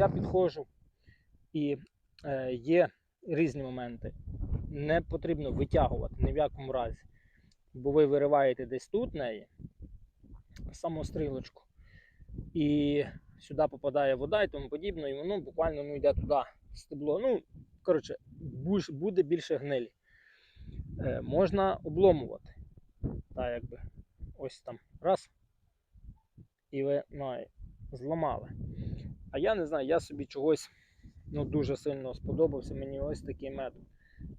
я підходжу і е, є різні моменти. Не потрібно витягувати ні в якому разі. Бо ви вириваєте десь тут неї саму стрілочку, і сюди попадає вода і тому подібне, і воно буквально ну, йде туди стебло. Ну, коротше, буде більше гнилі. Е, можна обломувати. Так, якби ось там раз. І ви ну, зламали. А я не знаю, я собі чогось ну, дуже сильно сподобався мені ось такий метод.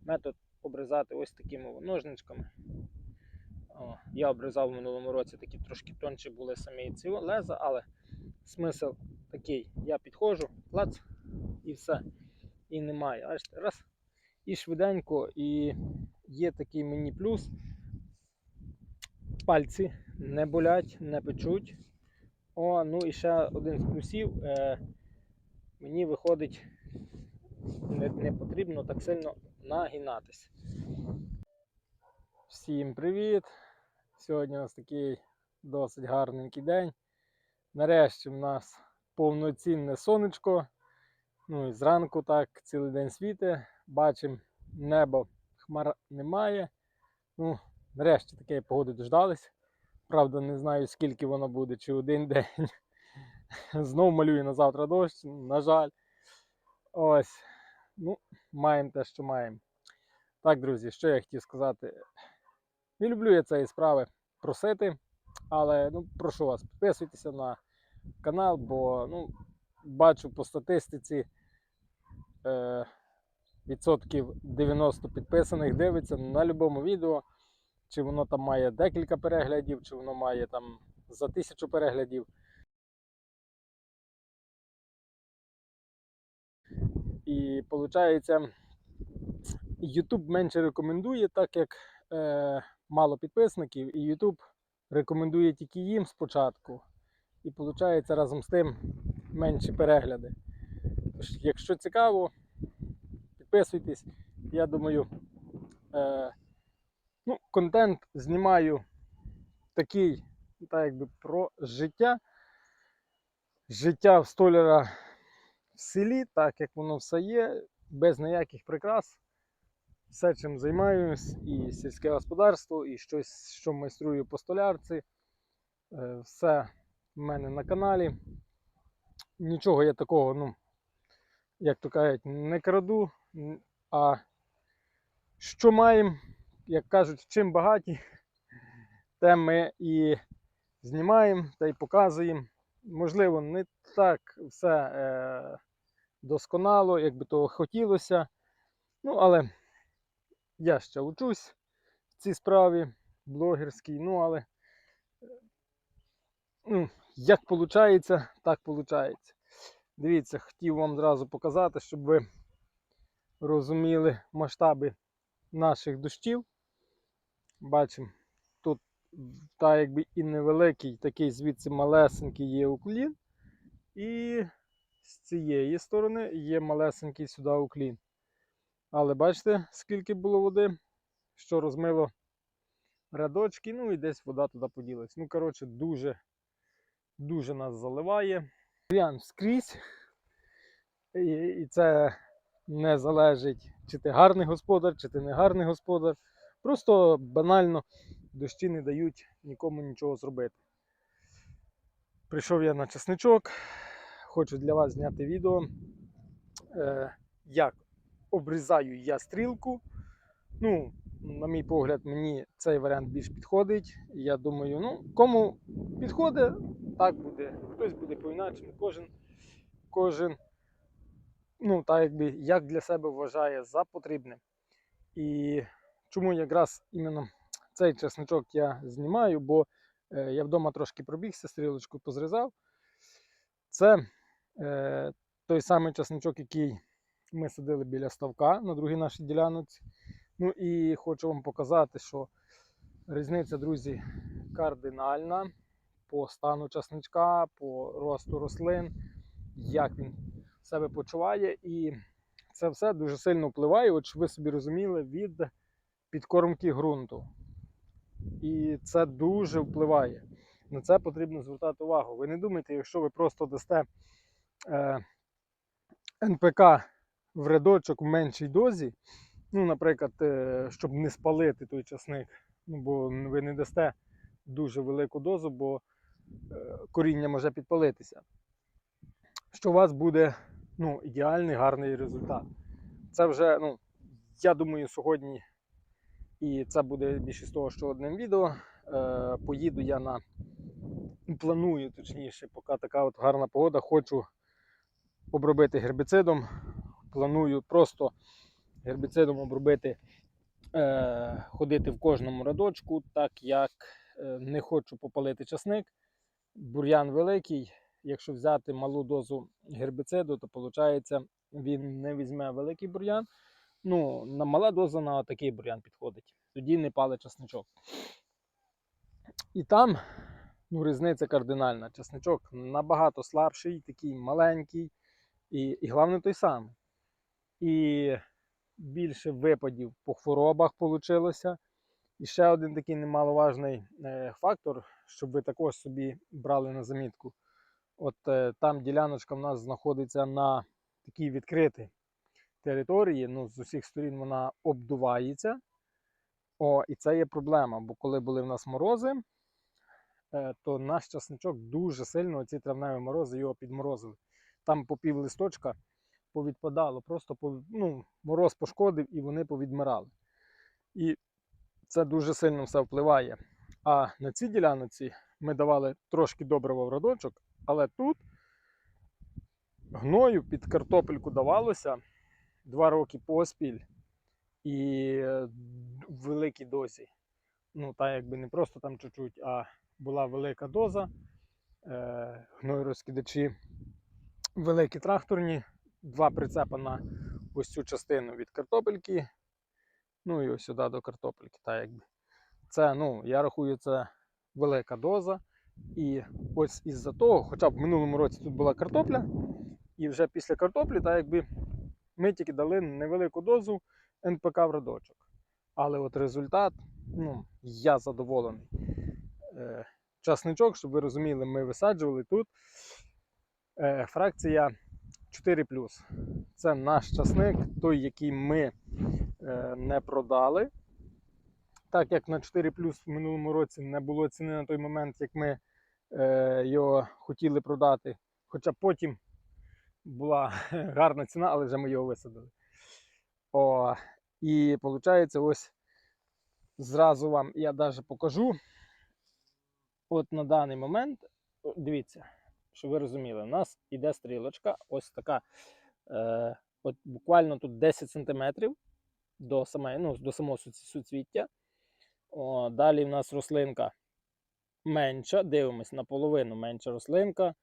Метод обрізати ось такими ножничками. О, я обрізав в минулому році такі трошки тонші були самі ці леза, але смисл такий. Я підходжу, клац, і все. І немає. Аж раз. І швиденько, і є такий мені плюс. Пальці не болять, не печуть. О, ну і ще один з плюсів. Е, мені виходить, не, не потрібно так сильно нагинатися. Всім привіт! Сьогодні у нас такий досить гарненький день. Нарешті в нас повноцінне сонечко. Ну і зранку так цілий день світе. Бачимо, небо хмар немає. Ну, нарешті такої погоди дождались. Правда, не знаю скільки воно буде, чи один день. Знов малює на завтра дощ, на жаль. Ось. Ну, маємо те, що маємо. Так, друзі, що я хотів сказати. Не люблю я цієї справи просити, але ну, прошу вас, підписуйтеся на канал, бо ну, бачу по статистиці е, відсотків 90 підписаних дивиться на будь-якому відео, чи воно там має декілька переглядів, чи воно має там за тисячу переглядів. І виходить, YouTube менше рекомендує, так як е, мало підписників, і YouTube рекомендує тільки їм спочатку. І виходить разом з тим менші перегляди. Якщо цікаво, підписуйтесь. Я думаю, е, ну, контент знімаю такий, так якби про життя. Життя в столяра в селі, так як воно все є, без ніяких прикрас. Все, чим займаюсь, і сільське господарство, і щось, що майструю по столярці. Е, Все в мене на каналі. Нічого я такого, ну, як то кажуть, не краду. А що маємо, як кажуть, чим багаті, те ми і знімаємо та й показуємо. Можливо, не так все е, досконало, як би того хотілося. Ну, але я ще учусь в цій справі блогерській, ну але е, ну, як виходить, так виходить. Дивіться, хотів вам зразу показати, щоб ви розуміли масштаби наших дощів. Бачимо, тут та якби і невеликий, такий звідси малесенький є уклін. І з цієї сторони є малесенький сюди уклін. Але бачите, скільки було води, що розмило рядочки, ну і десь вода туди поділась. Ну, коротше, дуже, дуже нас заливає. Бур'ян скрізь. І, і це не залежить, чи ти гарний господар, чи ти не гарний господар. Просто банально дощі не дають нікому нічого зробити. Прийшов я на чесничок. Хочу для вас зняти відео, е, як обрізаю я стрілку. Ну, на мій погляд, мені цей варіант більш підходить. Я думаю, ну, кому підходить, так буде. Хтось буде по-іначому, кожен, кожен, ну, так якби, як для себе вважає за потрібне. І чому якраз іменно цей чесночок я знімаю, бо е, я вдома трошки пробігся, стрілочку позрізав. Це е, той самий чесночок, який ми садили біля ставка на другій нашій ділянці. Ну і хочу вам показати, що різниця, друзі, кардинальна по стану часничка, по росту рослин, як він себе почуває. І це все дуже сильно впливає, от щоб ви собі розуміли, від підкормки ґрунту. І це дуже впливає. На це потрібно звертати увагу. Ви не думайте, якщо ви просто дасте е, НПК в рядочок в меншій дозі. Ну, наприклад, е, щоб не спалити той часник. Ну, бо ви не дасте дуже велику дозу, бо е, коріння може підпалитися. Що у вас буде ну, ідеальний гарний результат. Це вже, ну, я думаю, сьогодні, і це буде більше з того, що одним відео. Е, поїду я на планую, точніше, поки така от гарна погода, хочу обробити гербіцидом. Планую просто гербіцидом обробити, е, ходити в кожному радочку, так як е, не хочу попалити часник. Бур'ян великий. Якщо взяти малу дозу гербіциду, то виходить, він не візьме великий бур'ян. Ну, на мала доза на такий бур'ян підходить. Тоді не палить часничок. І там ну, різниця кардинальна. Часничок набагато слабший, такий маленький, і, і головне той самий. І більше випадів по хворобах вийшло. І ще один такий немаловажний е, фактор, щоб ви також собі брали на замітку. От е, там діляночка в нас знаходиться на такій відкритій території. Ну, з усіх сторін вона обдувається. О, і це є проблема, бо коли були в нас морози, е, то наш часничок дуже сильно ці травневі морози його підморозили. Там по пів листочка повідпадало, просто ну, мороз пошкодив і вони повідмирали. І це дуже сильно все впливає. А на цій ділянці ми давали трошки добрива в родочок, але тут гною під картопельку давалося два роки поспіль і е, в великій дозі. Ну, та якби не просто там чуть-чуть, а була велика доза. Е, гною розкидачі великі тракторні, два прицепа на ось цю частину від картопельки. Ну і ось сюди до картопельки. Та якби. Це, ну, я рахую, це велика доза. І ось із-за того, хоча б в минулому році тут була картопля, і вже після картоплі, та якби ми тільки дали невелику дозу НПК в родочок. Але от результат, ну, я задоволений. Е, часничок, щоб ви розуміли, ми висаджували тут. Е, фракція 4. Це наш часник, той, який ми е, не продали. Так як на 4 в минулому році не було ціни на той момент, як ми е, його хотіли продати. Хоча потім була гарна ціна, але вже ми його висадили. О, і виходить, ось зразу вам я навіть покажу. От на даний момент, дивіться, щоб ви розуміли, у нас іде стрілочка, ось така, е, от буквально тут 10 см до, ну, до самого суц- суцвіття. О, далі в нас рослинка менша, дивимось наполовину менша рослинка.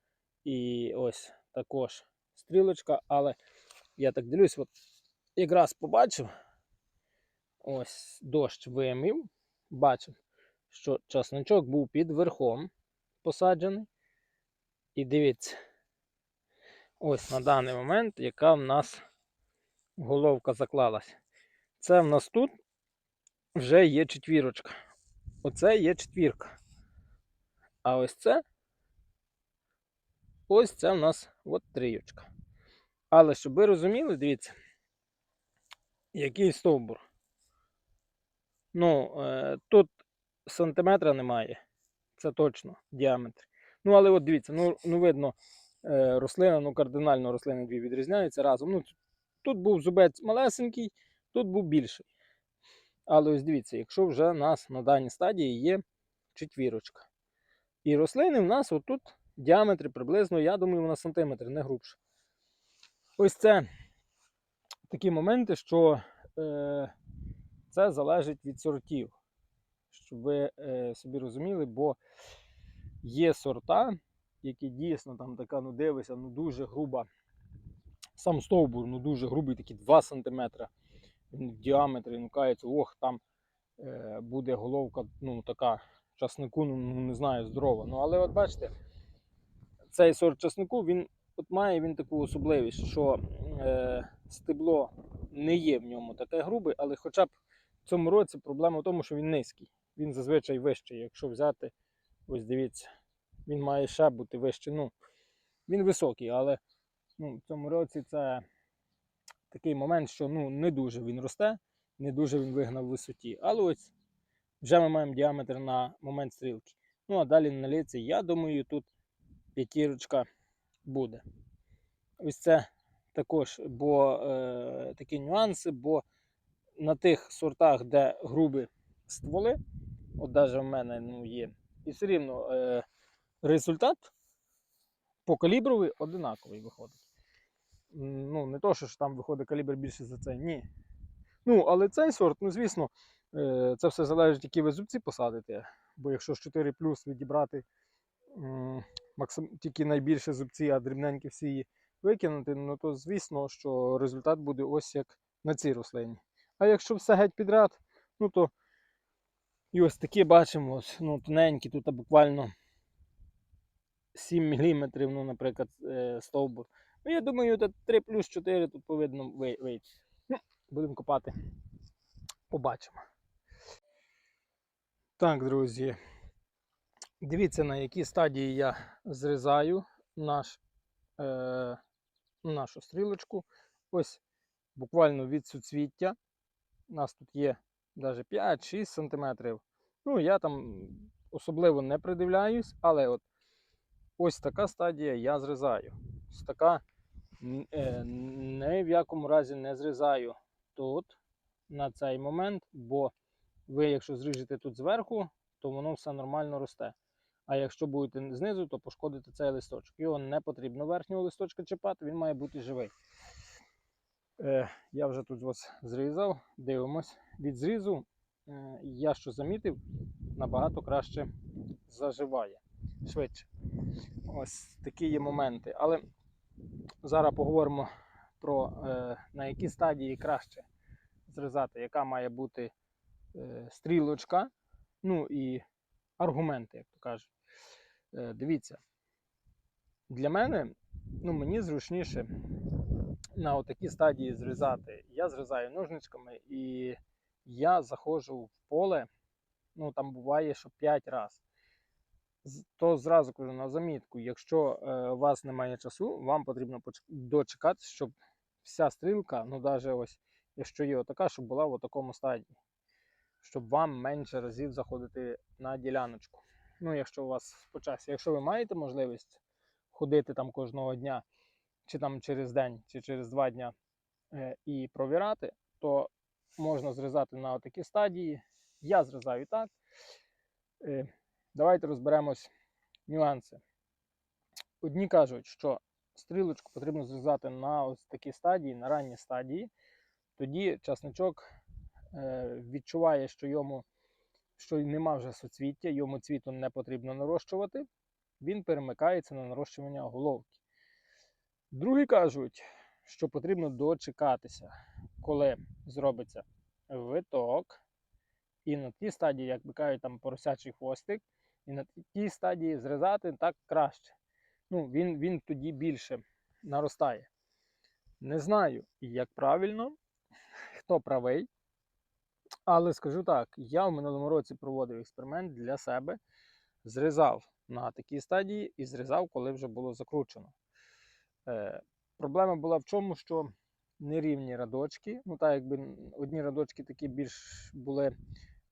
І ось також стрілочка, але я так дивлюсь, от якраз побачив, ось дощ вимів, бачив, що часничок був під верхом посаджений. І дивіться, ось на даний момент, яка в нас головка заклалась. Це в нас тут вже є четвірочка. Оце є четвірка. А ось це ось це в нас от трійочка. Але щоб ви розуміли, дивіться, який стовбур. Ну, е, тут сантиметра немає. Це точно діаметр. Ну, але от дивіться, ну, ну видно, е, рослина, ну кардинально рослини дві відрізняються разом. Ну, тут був зубець малесенький, тут був більший. Але ось дивіться, якщо вже у нас на даній стадії є четвірочка. І рослини в нас отут діаметри приблизно, я думаю, на сантиметр, не грубше. Ось це такі моменти, що е, це залежить від сортів. Щоб ви е, собі розуміли, бо є сорта, які дійсно там така, ну дивися, ну дуже груба. Сам стовбур, ну дуже грубий, такий 2 см. В діаметрі, ну кається, ох, там е, буде головка, ну така часнику, ну, не знаю, здорова. Ну, але от бачите, цей сорт часнику, він от має він таку особливість, що е, стебло не є в ньому таке грубе, але хоча б в цьому році проблема в тому, що він низький. Він зазвичай вищий. Якщо взяти, ось дивіться, він має ще бути вищий. Ну, він високий, але Ну, в цьому році це такий момент, що ну, не дуже він росте, не дуже він вигнав в висоті. Але ось вже ми маємо діаметр на момент стрілки. Ну а далі на ліці, я думаю, тут п'ятірочка буде. Ось це також, бо е, такі нюанси, бо на тих сортах, де грубі стволи, от навіть в мене ну, є, і все рівно е, результат по каліброві одинаковий виходить. Ну, не то, що там виходить калібр більше за це, ні. Ну, але цей сорт, ну, звісно, е, це все залежить, які ви зубці посадите. Бо якщо з 4 відібрати м, максим, тільки найбільше зубці, а дрібненькі всі її викинути, ну то звісно, що результат буде ось як на цій рослині. А якщо все геть підряд, ну то і ось такі бачимо, ось, ну, тоненькі, тут буквально 7 мм, ну, наприклад, е, стовбур. Ну, я думаю, та 3 плюс 4 тут повинно вийти. Ну, будемо копати. Побачимо. Так, друзі. Дивіться, на якій стадії я зрізаю наш, е, нашу стрілочку. Ось буквально від суцвіття. У нас тут є навіть 5-6 см. Ну, я там особливо не придивляюсь, але от ось така стадія я зрізаю. Ось така е, ні в якому разі не зрізаю тут на цей момент, бо ви, якщо зріжете тут зверху, то воно все нормально росте. А якщо будете знизу, то пошкодите цей листочок. Його не потрібно верхнього листочка чіпати, він має бути живий. Е, я вже тут ось зрізав, дивимось. Від зрізу е, я що замітив, набагато краще заживає швидше. Ось такі є моменти. Але зараз поговоримо про е, на які стадії краще зрізати, яка має бути е, стрілочка, ну і аргументи, як то кажуть. Е, дивіться, для мене, ну мені зручніше на отакій стадії зрізати. Я зрізаю ножничками і я заходжу в поле, ну там буває, що 5 разів. То зразу кажу на замітку, якщо е, у вас немає часу, вам потрібно дочекати, щоб вся стрілка, ну навіть ось, якщо є отака, щоб була в такому стадії, щоб вам менше разів заходити на діляночку. Ну, якщо у вас по часі, якщо ви маєте можливість ходити там кожного дня, чи там через день, чи через два дня е, і провірати, то можна зрізати на такі стадії. Я зрізаю так. Е, давайте розберемось нюанси. Одні кажуть, що стрілочку потрібно зрізати на ось такі стадії, на ранні стадії. Тоді часничок е, відчуває, що йому що нема вже соцвіття, йому цвіту не потрібно нарощувати. Він перемикається на нарощування головки. Другі кажуть, що потрібно дочекатися, коли зробиться виток, і на тій стадії, як би кажуть, там поросячий хвостик, і на тій стадії зрізати так краще. Ну, він, він тоді більше наростає. Не знаю, як правильно, хто правий. Але скажу так, я в минулому році проводив експеримент для себе, зрізав на такій стадії і зрізав, коли вже було закручено. Е, проблема була в чому, що нерівні радочки, ну так якби одні радочки такі більш були е,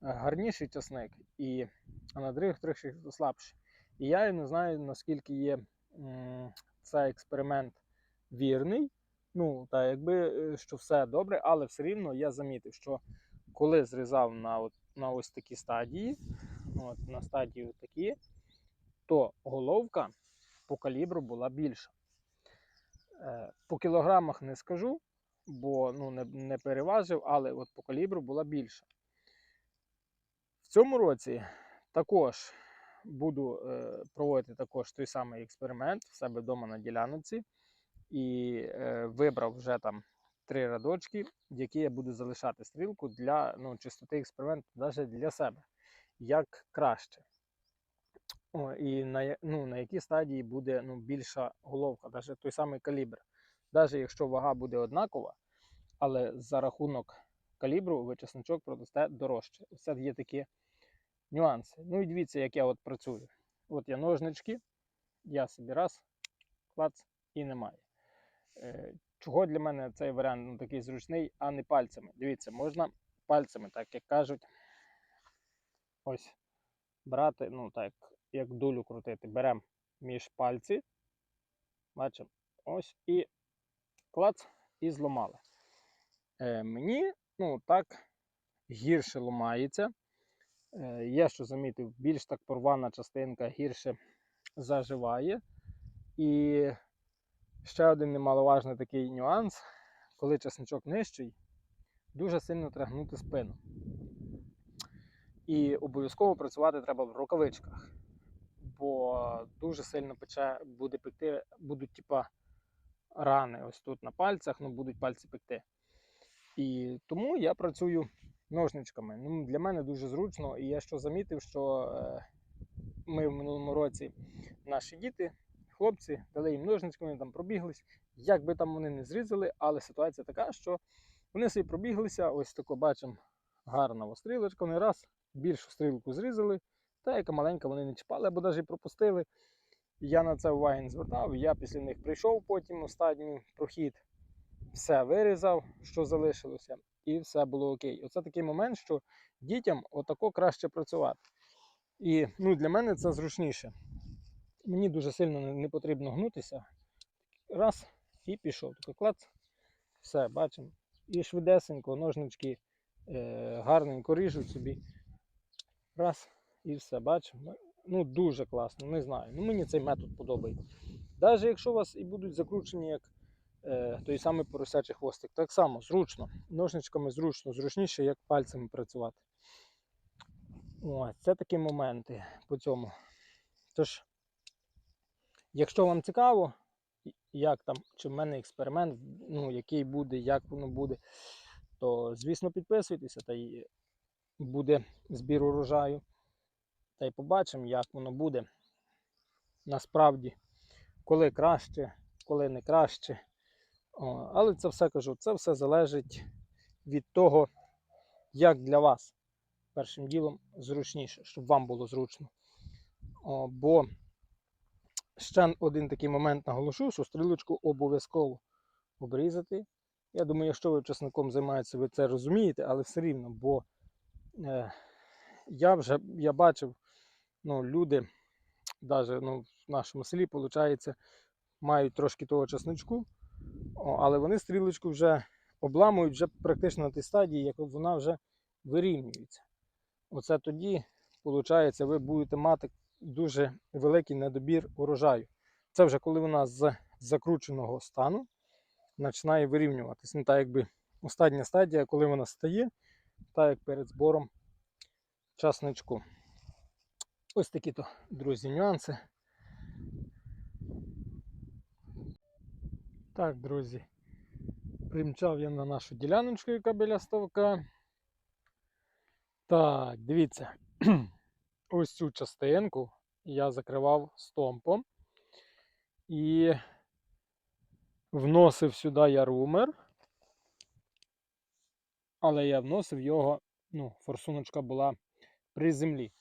гарніший часник, і, а на других трохи слабші. І я не знаю, наскільки є м, цей експеримент вірний. Ну, так якби е, що все добре, але все рівно я замітив, що коли зрізав на, от, на ось такі стадії, от, на стадії такі, то головка по калібру була більша. Е, По кілограмах не скажу, бо ну, не, не переважив, але от по калібру була більша. В цьому році також буду е, проводити також той самий експеримент в себе вдома на ділянці. І е, вибрав вже там три радочки, які я буду залишати стрілку для ну, чистоти експерименту, навіть для себе, як краще. О, і на, ну, на якій стадії буде ну, більша головка, навіть той самий калібр. Навіть якщо вага буде однакова, але за рахунок калібру ви чесночок продасте дорожче. Це є такі нюанси. Ну і дивіться, як я от працюю. От я ножнички, я собі раз, клац і немає. Чого для мене цей варіант ну, такий зручний, а не пальцями? Дивіться, можна пальцями, так як кажуть, ось брати, ну так, як дулю крутити. Беремо між пальці, бачимо, ось і клац, і зламали. Е, мені, ну так, гірше ламається. Е, я що замітив, більш так порвана частинка гірше заживає. І ще один немаловажний такий нюанс, коли чесничок нижчий, дуже сильно треба гнути спину. І обов'язково працювати треба в рукавичках, бо дуже сильно пече, буде пекти, будуть типа рани ось тут на пальцях, ну будуть пальці пекти. І тому я працюю ножничками. Ну, для мене дуже зручно, і я що замітив, що е, ми в минулому році наші діти, хлопці, дали їм ножничками, вони там пробіглись. Як би там вони не зрізали, але ситуація така, що вони собі пробіглися, ось тако бачимо, гарна стрілочка, вони раз більшу стрілку зрізали, та яка маленька вони не чіпали або навіть пропустили. Я на це уваги не звертав. Я після них прийшов потім останній прохід, все вирізав, що залишилося, і все було окей. Оце такий момент, що дітям отако краще працювати. І ну, для мене це зручніше. Мені дуже сильно не, потрібно гнутися. Раз і пішов. Такий клац, все, бачимо. І швидесенько, ножнички е, гарненько ріжуть собі. Раз, і все, бачимо. Ну, дуже класно, не знаю. Ну, мені цей метод подобається. Навіть якщо у вас і будуть закручені як е, той самий поросячий хвостик, так само зручно. Ножничками зручно, зручніше, як пальцями працювати. Ось, це такі моменти по цьому. Тож, якщо вам цікаво, як там, чи в мене експеримент, ну, який буде, як воно буде, то звісно підписуйтеся, та й буде збір урожаю. Та й побачимо, як воно буде. Насправді, коли краще, коли не краще. О, але це все кажу, це все залежить від того, як для вас першим ділом зручніше, щоб вам було зручно. О, бо ще один такий момент наголошу, що стрілочку обов'язково обрізати. Я думаю, якщо ви часником займаєтеся, ви це розумієте, але все рівно, бо е, я вже я бачив, ну, люди, навіть ну, в нашому селі, виходить, мають трошки того часничку, але вони стрілочку вже обламують вже практично на тій стадії, як вона вже вирівнюється. Оце тоді, виходить, ви будете мати дуже великий недобір урожаю. Це вже коли вона з закрученого стану починає вирівнюватись. Ну, так якби остання стадія, коли вона стає, так як перед збором часничку. Ось такі то, друзі, нюанси. Так, друзі, примчав я на нашу діляночку, яка біля ставка. Так, дивіться, ось цю частинку я закривав стомпом і вносив сюди я румер, але я вносив його, ну, форсуночка була при землі.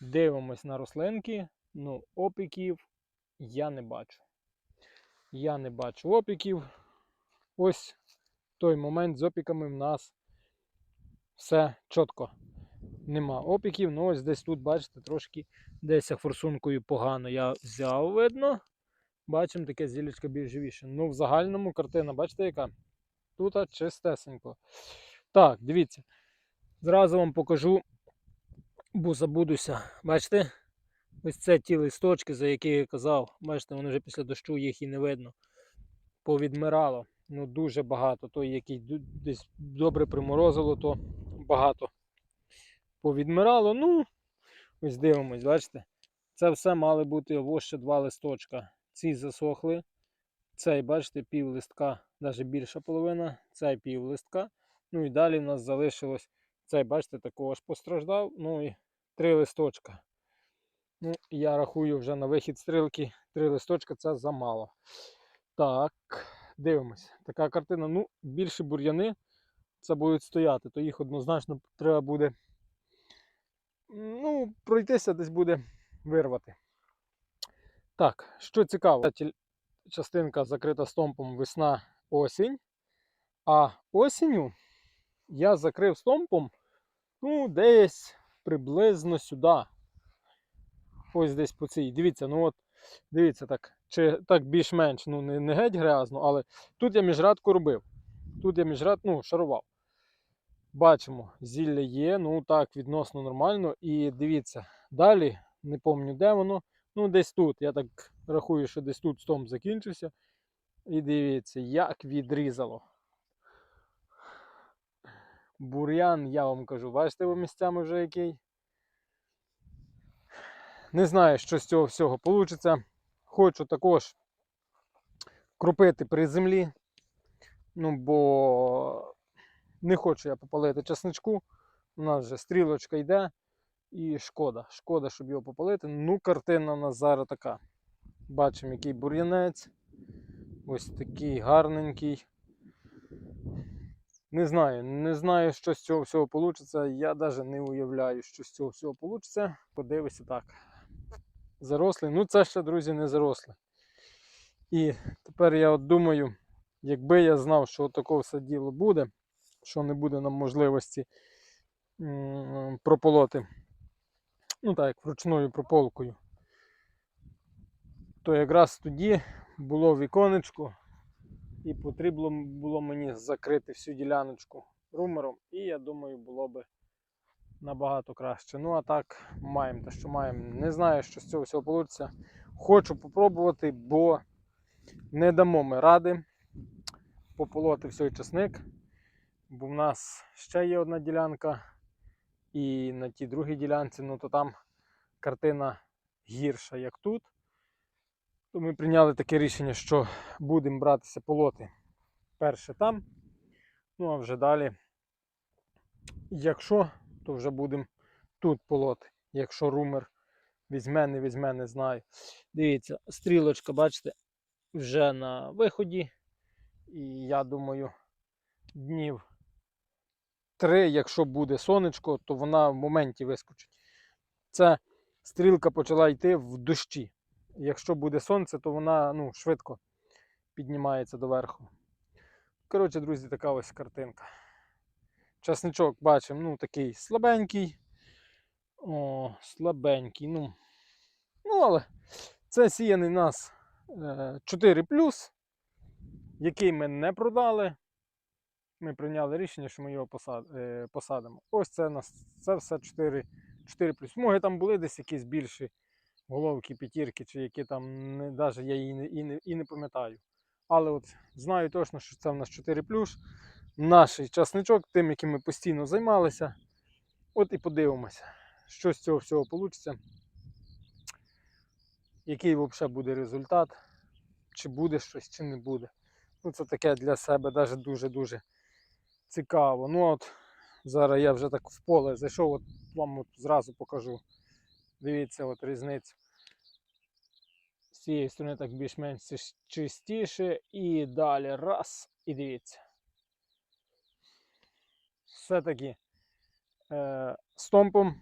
Дивимось на рослинки, ну, опіків я не бачу. Я не бачу опіків. Ось той момент з опіками в нас все чітко. Нема опіків, ну ось десь тут, бачите, трошки десь форсункою погано я взяв, видно. Бачимо таке зілечко більш. Ну, в загальному картина, бачите, яка? Тут чистесенько. Так, дивіться. Зразу вам покажу, бо забудуся. Бачите? Ось це ті листочки, за які я казав. Бачите, вони вже після дощу їх і не видно. Повідмирало. Ну, дуже багато. Той, який десь добре приморозило, то багато повідмирало. Ну, ось дивимось, бачите? Це все мали бути ось ще два листочка. Ці засохли. Цей, бачите, пів листка, навіть більша половина, цей пів листка. Ну і далі в нас залишилось цей, бачите, такого ж постраждав. Ну і три листочка. Ну, я рахую вже на вихід стрілки три листочка це замало. Так, дивимось. Така картина. Ну, більше бур'яни це будуть стояти, то їх однозначно треба буде ну, пройтися десь буде вирвати. Так, що цікаво, частинка закрита стомпом весна осінь. А осінню я закрив стомпом ну, десь приблизно сюди. Ось десь по цій. Дивіться, ну от, дивіться так, чи так більш-менш, ну не, не геть грязно, але тут я міжрадку робив. Тут я міжрад, ну, шарував. Бачимо, зілля є, ну так, відносно нормально. І дивіться, далі, не пам'ятаю, де воно. Ну, десь тут. Я так рахую, що десь тут стомп закінчився. І дивіться, як відрізало. Бур'ян, я вам кажу, бачите ви місцями вже який. Не знаю, що з цього всього вийде. Хочу також кропити при землі. Ну, бо не хочу я попалити часничку. У нас вже стрілочка йде. І шкода. Шкода, щоб його попалити. Ну, картина у нас зараз така. Бачимо, який бур'янець. Ось такий гарненький. Не знаю, не знаю, що з цього всього вийде. Я навіть не уявляю, що з цього всього вийде. Подивися так. Зарослий. Ну, це ще, друзі, не зарослий. І тепер я от думаю, якби я знав, що таке все діло буде, що не буде нам можливості прополоти, ну так, як вручною прополкою, то якраз тоді було віконечко, і потрібно було мені закрити всю діляночку румером, і я думаю, було би набагато краще. Ну, а так, маємо те, що маємо. Не знаю, що з цього всього вийде. Хочу попробувати, бо не дамо ми ради пополоти всій часник. Бо в нас ще є одна ділянка, і на тій другій ділянці, ну то там картина гірша, як тут. То ми прийняли таке рішення, що будемо братися полоти перше там. Ну а вже далі, якщо, то вже будемо тут полоти. Якщо румер візьме, не візьме, не знаю. Дивіться, стрілочка, бачите, вже на виході. І я думаю, днів три, якщо буде сонечко, то вона в моменті вискочить. Це стрілка почала йти в дощі. Якщо буде сонце, то вона ну, швидко піднімається доверху. Коротше, друзі, така ось картинка. Часничок бачимо, ну такий слабенький. О, слабенький. Ну, ну але це сіяний нас е, 4 який ми не продали. Ми прийняли рішення, що ми його е, посадимо. Ось це нас це все 4 4 Моги там були десь якісь більші головки, п'ятірки, чи які там навіть я її не, і, не, і не пам'ятаю. Але от знаю точно, що це в нас 4 плюс. Наш часничок, тим, яким ми постійно займалися. От і подивимося, що з цього всього вийде. Який взагалі буде результат, чи буде щось, чи не буде. Ну, Це таке для себе навіть дуже-дуже цікаво. Ну от Зараз я вже так в поле зайшов, от вам от зразу покажу. Дивіться от різницю. З цієї сторони так більш-менш чистіше. І далі раз. І дивіться. Все-таки е, стомпом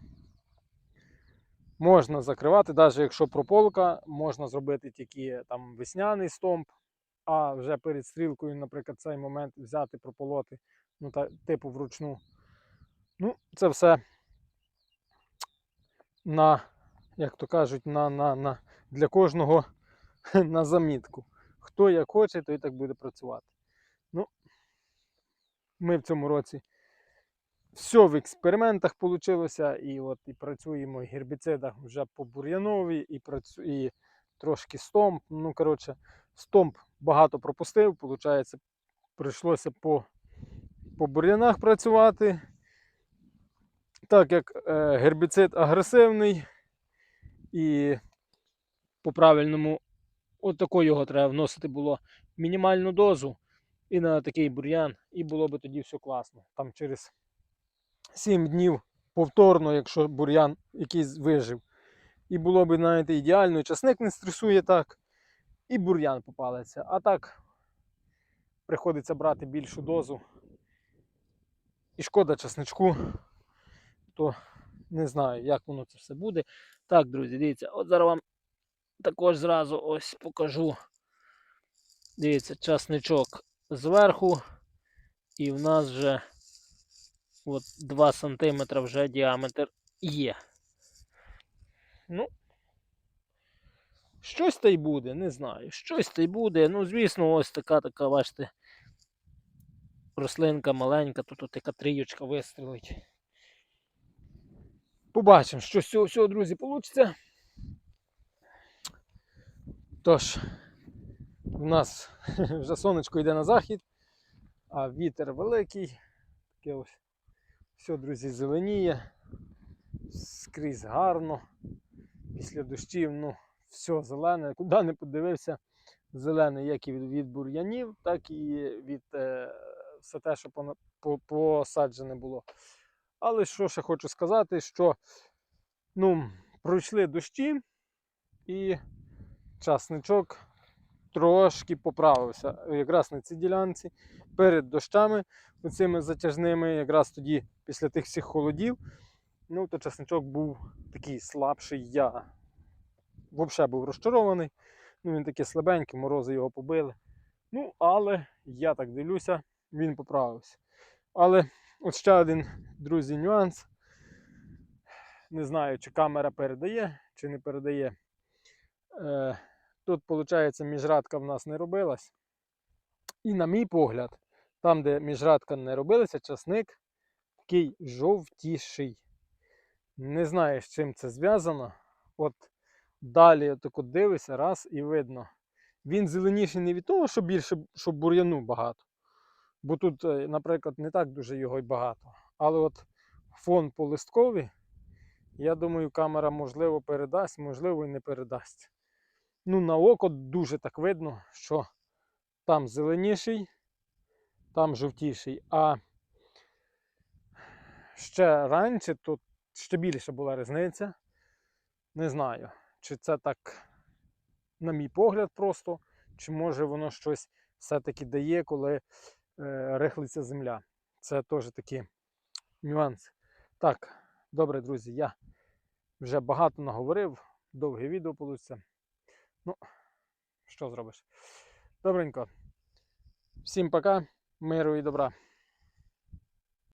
можна закривати, навіть якщо прополка, можна зробити тільки там весняний стомп, а вже перед стрілкою, наприклад, цей момент взяти, прополоти, ну, та, типу вручну. Ну, це все на, як то кажуть, на, на, на, для кожного на замітку. Хто як хоче, той так буде працювати. Ну, Ми в цьому році все в експериментах вийшло. І от і працюємо в гербіцидах вже по бур'янові, і працю, і трошки стомп. Ну, коротше, стомп багато пропустив, виходить, прийшлося по, по бур'янах працювати. Так як е, гербіцид агресивний і по правильному отако його треба вносити було мінімальну дозу і на такий бур'ян, і було би тоді все класно. Там через 7 днів повторно, якщо бур'ян якийсь вижив. І було б навіть ідеально, і часник не стресує так, і бур'ян попалиться. А так приходиться брати більшу дозу. І шкода часничку то не знаю, як воно це все буде. Так, друзі, дивіться, от зараз вам також зразу ось покажу. Дивіться, часничок зверху, і в нас вже от 2 см вже діаметр є. Ну, щось та й буде, не знаю. Щось та й буде. Ну, звісно, ось така така, бачите, рослинка маленька, тут така трієчка вистрілить. Побачимо, що з цього всього, друзі, вийде. Тож, у нас вже сонечко йде на захід, а вітер великий. Таке ось все, друзі, зеленіє. Скрізь гарно. Після дощів, ну, все зелене. Куди не подивився, зелене, як і від бур'янів, так і від е, все те, що посаджене було. Але що ще хочу сказати, що ну, пройшли дощі і часничок трошки поправився. Якраз на цій ділянці перед дощами, оцими затяжними, якраз тоді, після тих всіх холодів, ну, то часничок був такий слабший. Я взагалі був розчарований. Ну, він такий слабенький, морози його побили. Ну, але я так дивлюся, він поправився. Але от ще один, друзі, нюанс. Не знаю, чи камера передає, чи не передає. Е, тут, виходить, міжрадка в нас не робилась. І, на мій погляд, там, де міжрадка не робилася, часник такий жовтіший. Не знаю, з чим це зв'язано. От далі отак от дивишся, раз і видно. Він зеленіший не від того, що більше, що бур'яну багато. Бо тут, е, наприклад, не так дуже його й багато. Але от фон по листкові, я думаю, камера можливо передасть, можливо і не передасть. Ну, на око дуже так видно, що там зеленіший, там жовтіший. А ще раніше тут ще більше була різниця. Не знаю, чи це так, на мій погляд, просто, чи може воно щось все-таки дає, коли рихлиться земля. Це теж такі нюанси. Так, добре, друзі, я вже багато наговорив, довге відео вийде. Ну, що зробиш? Добренько. Всім пока, миру і добра.